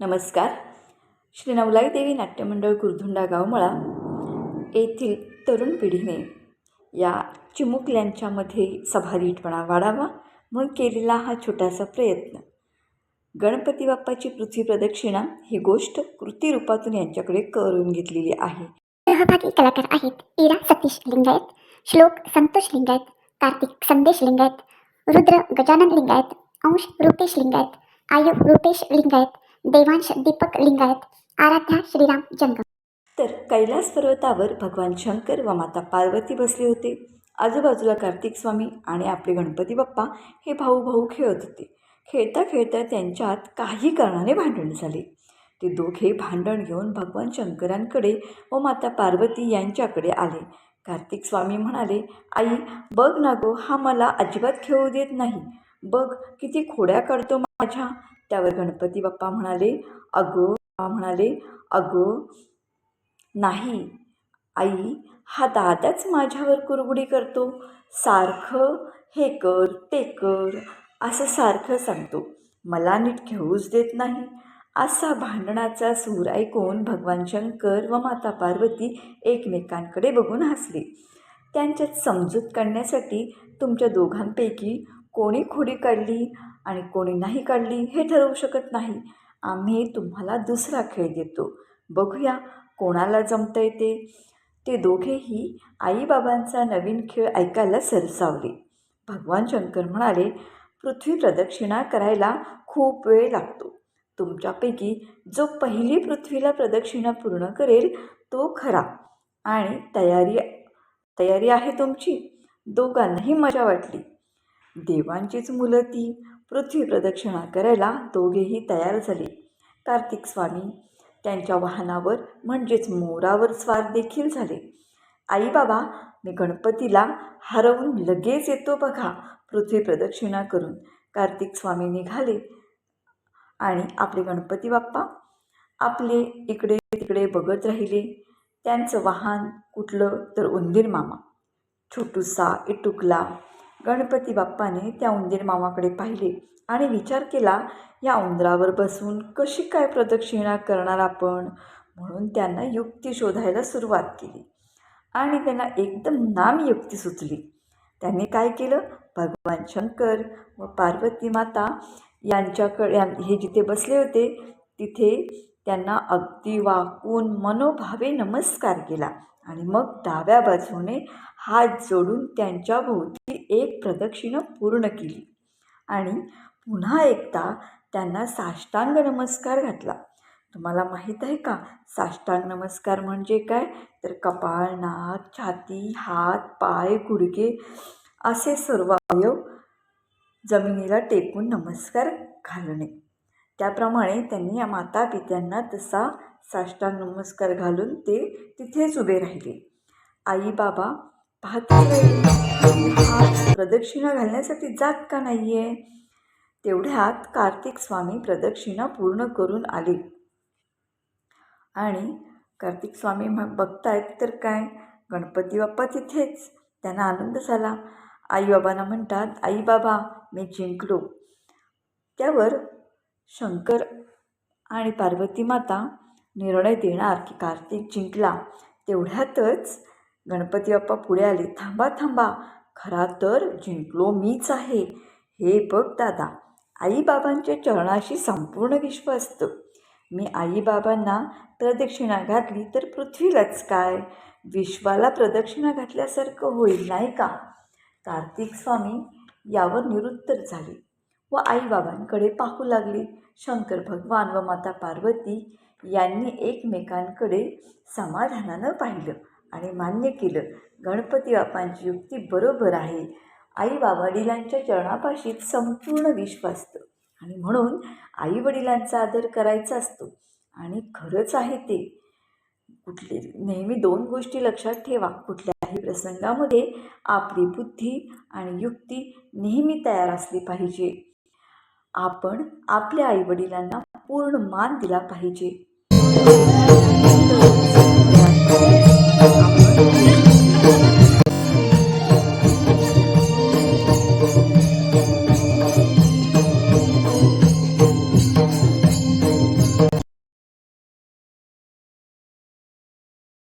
नमस्कार. श्री नवलाई देवी नाट्यमंडळ कुरधुंडा गावमळा येथील तरुण पिढीने या चिमुकल्यांच्यामध्ये सभारीटपणा वाढावा म्हणून केलेला हा छोटासा प्रयत्न. गणपती बाप्पाची पृथ्वी प्रदक्षिणा ही गोष्ट कृती रूपातून यांच्याकडे करून घेतलेली आहे. सहभागी कलाकार आहेत इरा सतीश लिंगायत श्लोक संतोष लिंगायत कार्तिक संदेश लिंगायत रुद्र गजानन लिंगायत अंश रुपेश लिंगायत आयु रुपेश लिंगायत देवांश दीपक लिंगायत आराध्या श्रीराम जंगम. तर कैलास पर्वतावर भगवान शंकर व माता पार्वती बसले होते. आजूबाजूला कार्तिक स्वामी आणि आपले गणपती बाप्पा हे भाऊ भाऊ खेळत होते. खेळता खेळता त्यांच्यात काही कारणाने भांडण झाले. ते दोघे भांडण घेऊन भगवान शंकरांकडे व माता पार्वती यांच्याकडे आले. कार्तिक स्वामी म्हणाले आई बघ ना गो हा मला अजिबात खेळू देत नाही. बघ किती खोड्या काढतो माझ्या. त्यावर गणपती बाप्पा म्हणाले अगो म्हणाले अगो नाही आई हा दादाच माझ्यावर कुरबुडी करतो. सारखं हे कर ते कर असं सारखं सांगतो. मला नीट घेऊच देत नाही. असा भांडणाचा सूर ऐकून भगवान शंकर व माता पार्वती एकमेकांकडे बघून हसले. त्यांच्यात समजूत काढण्यासाठी तुमच्या दोघांपैकी कोणी खोडी काढली आणि कोणी नाही काढली हे ठरवू शकत नाही. आम्ही तुम्हाला दुसरा खेळ देतो. बघूया कोणाला जमता येते ते दोघेही आईबाबांचा नवीन खेळ ऐकायला सरसावले. भगवान शंकर म्हणाले पृथ्वी प्रदक्षिणा करायला खूप वेळ लागतो. तुमच्यापैकी जो पहिली पृथ्वीला प्रदक्षिणा पूर्ण करेल तो खरा. आणि तयारी तयारी आहे तुमची. दोघांनाही मजा वाटली. देवांचीच मुलं ती. पृथ्वी प्रदक्षिणा करायला दोघेही तयार झाले. कार्तिक स्वामी त्यांच्या वाहनावर म्हणजेच मोरावर स्वार देखील झाले. आई बाबा मी गणपतीला हरवून लगेच येतो बघा पृथ्वी प्रदक्षिणा करून. कार्तिक स्वामी निघाले. आणि आपले गणपती बाप्पा आपले इकडे तिकडे बघत राहिले. त्यांचं वाहन कुठलं तर उंदीर मामा. छोटूसा इटुकला गणपती बाप्पाने त्या उंदीर मामाकडे पाहिले आणि विचार केला या उंदरावर बसून कशी काय प्रदक्षिणा करणार आपण? म्हणून त्यांना युक्ती शोधायला सुरुवात केली. आणि त्यांना एकदम नाम युक्ती सुचली. त्यांनी काय केलं? भगवान शंकर व पार्वती माता यांच्याकडे हे जिथे बसले होते तिथे त्यांना अगदी वाकून मनोभावे नमस्कार केला आणि मग डाव्या बाजूने हात जोडून त्यांच्या भोवती एक प्रदक्षिणा पूर्ण केली. आणि पुन्हा एकदा त्यांना साष्टांग नमस्कार घातला. तुम्हाला माहीत आहे का? साष्टांग नमस्कार म्हणजे काय? तर कपाळ नाक छाती हात पाय गुडघे असे सर्व अवयव जमिनीला टेकून नमस्कार घालणे. त्याप्रमाणे त्यांनी या माता पित्यांना तसा साष्टांग नमस्कार घालून ते तिथेच उभे राहिले. आई बाबा पाहत प्रदक्षिणा घालण्यासाठी जात का नाही आहे तेवढ्यात कार्तिक स्वामी प्रदक्षिणा पूर्ण करून आले. आणि कार्तिक स्वामी बघतायत तर काय? गणपती बाप्पा तिथेच. त्यांना आनंद झाला. आई बाबांना म्हणतात आई बाबा मी जिंकलो. त्यावर शंकर आणि पार्वती माता निर्णय देणार की कार्तिक जिंकला. तेवढ्यातच गणपती बाप्पा पुढे आले. थांबा थांबा. खरा तर जिंकलो मीच आहे. हे बघ दादा आईबाबांच्या चरणाशी संपूर्ण विश्व असतं मी आईबाबांना प्रदक्षिणा घातली तर पृथ्वीलाच काय? विश्वाला प्रदक्षिणा घातल्यासारखं होईल नाही का? कार्तिक स्वामी यावर निरुत्तर झाले व आईबाबांकडे पाहू लागले. शंकर भगवान व माता पार्वती यांनी एकमेकांकडे समाधानानं पाहिलं. आणि मान्य केलं. गणपती बापांची युक्ती बरोबर आहे. आई बाबाडिलांच्या चरणापाशीत संपूर्ण विश्व असतं. आणि म्हणून आई वडिलांचा आदर करायचा असतो. आणि खरंच आहे ते. कुठले नेहमी दोन गोष्टी लक्षात ठेवा. कुठल्याही प्रसंगामध्ये आपली बुद्धी आणि युक्ती नेहमी तयार असली पाहिजे. आपण आपल्या आईवडिलांना पूर्ण मान दिला पाहिजे. Thank